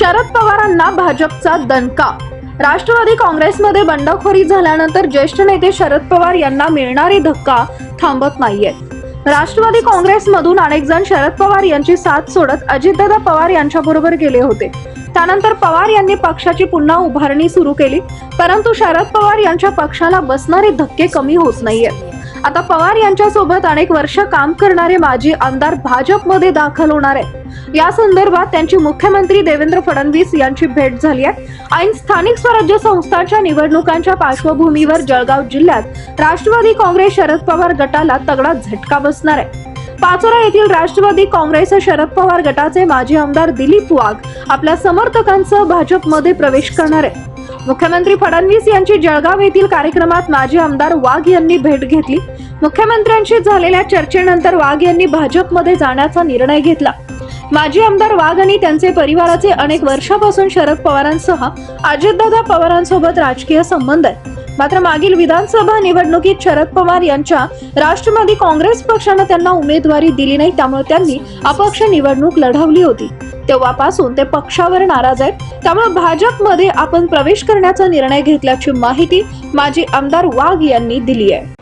शरद पवारांना भाजपचा दणका. राष्ट्रवादी काँग्रेसमध्ये बंडखोरी झाल्यानंतर ज्येष्ठ नेते शरद पवार यांना मिळणारी धक्का थांबत नाहीये. राष्ट्रवादी काँग्रेसमधून अनेक जण शरद पवार यांची साथ सोडत अजितदादा पवार यांच्याबरोबर गेले होते. त्यानंतर पवार यांनी पक्षाची पुन्हा उभारणी सुरू केली परंतु शरद पवार यांच्या पक्षाला बसणारे धक्के कमी होत नाहीयेत आता पवार यांच्या सोबत अनेक वर्ष काम करणारे माजी आमदार भाजपमध्ये दाखल होणार आहे या संदर्भात त्यांची मुख्यमंत्री देवेंद्र फडणवीस यांची भेट झाली आहे. ऐन स्थानिक स्वराज्य संस्थांच्या निवडणुकांच्या पार्श्वभूमीवर जळगाव जिल्ह्यात राष्ट्रवादी काँग्रेस शरद पवार गटाला तगडा झटका बसणार आहे. पाचोरा येथील राष्ट्रवादी काँग्रेस शरद पवार गटाचे माजी आमदार दिलीप वाघ आपल्या समर्थकांसह भाजपमध्ये प्रवेश करणार आहे मुख्यमंत्री फडणवीस यांची जळगाव येथील कार्यक्रमात माजी आमदार वाघ यांनी भेट घेतली. मुख्यमंत्र्यांशी झालेल्या चर्चेनंतर वाघ यांनी भाजपमध्ये जाण्याचा निर्णय घेतला. माजी आमदार वाघ आणि त्यांचे परिवाराचे अनेक वर्षापासून शरद पवारांसह अजितदादा पवारांसोबत राजकीय संबंध आहेत. मात्र मागील विधानसभा निवडणुकीत शरद पवार यांच्या राष्ट्रवादी काँग्रेस पक्षानं त्यांना उमेदवारी दिली नाही त्यामुळे त्यांनी अपक्ष निवडणूक लढवली होती. तेव्हापासून ते पक्षावर नाराज आहेत. त्यामुळे भाजपमध्ये आपण प्रवेश करण्याचा निर्णय घेतल्याची माहिती माजी आमदार वाघ यांनी दिली आहे.